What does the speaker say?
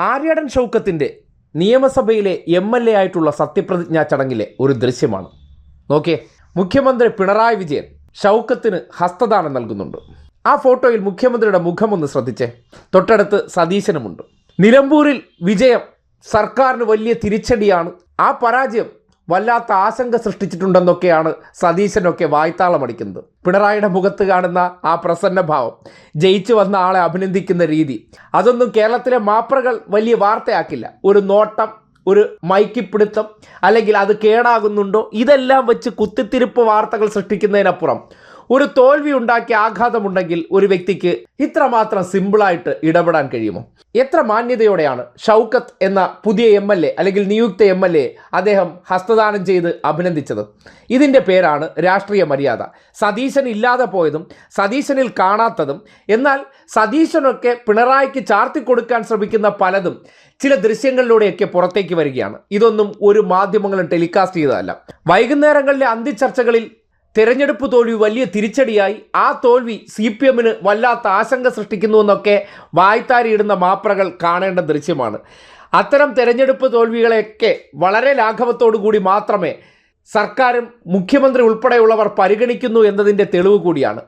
ആര്യടൻ ഷൗക്കത്തിന്റെ നിയമസഭയിലെ M L A ആയിട്ടുള്ള സത്യപ്രതിജ്ഞാ ചടങ്ങിലെ ഒരു ദൃശ്യമാണ്. നോക്കിയേ മുഖ്യമന്ത്രി പിണറായി വിജയൻ ഷൗക്കത്തിന് ഹസ്തദാനം നൽകുന്നുണ്ട്. ആ ഫോട്ടോയിൽ മുഖ്യമന്ത്രിയുടെ മുഖമൊന്ന് ശ്രദ്ധിച്ചേ തൊട്ടടുത്ത് സതീശനുമുണ്ട്. നിലമ്പൂരിൽ വിജയം സർക്കാരിന് വലിയ തിരിച്ചടിയാണ്. ആ പരാജയം വല്ലാത്ത ആശങ്ക സൃഷ്ടിച്ചിട്ടുണ്ടെന്നൊക്കെയാണ് സതീശനൊക്കെ വായ്ത്താളമടിക്കുന്നത്. പിണറായിയുടെ മുഖത്ത് കാണുന്ന ആ പ്രസന്നഭാവം ജയിച്ചു വന്ന ആളെ അഭിനന്ദിക്കുന്ന രീതി അതൊന്നും കേരളത്തിലെ മാപ്രകൾ വലിയ വാർത്തയാക്കില്ല. ഒരു നോട്ടം ഒരു മൈക്കിപ്പിടുത്തം അല്ലെങ്കിൽ അത് കേടാകുന്നുണ്ടോ? ഇതെല്ലാം വെച്ച് കുത്തിത്തിരിപ്പ് വാർത്തകൾ സൃഷ്ടിക്കുന്നതിനപ്പുറം ഒരു തോൽവി ഉണ്ടാക്കിയ ആഘാതമുണ്ടെങ്കിൽ ഒരു വ്യക്തിക്ക് ഇത്രമാത്രം സിമ്പിളായിട്ട് ഇടപെടാൻ കഴിയുമോ? എത്ര മാന്യതയോടെയാണ് ഷൗക്കത്ത് എന്ന പുതിയ എം എൽ എ അല്ലെങ്കിൽ നിയുക്ത എം എൽ എ അദ്ദേഹം ഹസ്തദാനം ചെയ്ത് അഭിനന്ദിച്ചത്? ഇതിന്റെ പേരാണ് രാഷ്ട്രീയ മര്യാദ. സതീശൻ ഇല്ലാതെ പോയതും സതീശനിൽ കാണാത്തതും എന്നാൽ സതീശനൊക്കെ പിണറായിക്ക് ചാർത്തി കൊടുക്കാൻ ശ്രമിക്കുന്ന പലതും ചില ദൃശ്യങ്ങളിലൂടെയൊക്കെ പുറത്തേക്ക് വരികയാണ്. ഇതൊന്നും ഒരു മാധ്യമങ്ങളും ടെലികാസ്റ്റ് ചെയ്തതല്ല. വൈകുന്നേരങ്ങളിലെ അന്തിച്ചർച്ചകളിൽ തെരഞ്ഞെടുപ്പ് തോൽവി വലിയ തിരിച്ചടിയായി. ആ തോൽവി സി പി എമ്മിന് വല്ലാത്ത ആശങ്ക സൃഷ്ടിക്കുന്നുവെന്നൊക്കെ വായ്ത്താരിയിടുന്ന മാപ്രകൾ കാണേണ്ട ദൃശ്യമാണ്. അത്തരം തിരഞ്ഞെടുപ്പ് തോൽവികളെയൊക്കെ വളരെ ലാഘവത്തോടു കൂടി മാത്രമേ സർക്കാരും മുഖ്യമന്ത്രി ഉൾപ്പെടെയുള്ളവർ പരിഗണിക്കുന്നു എന്നതിന്റെ തെളിവ് കൂടിയാണ്.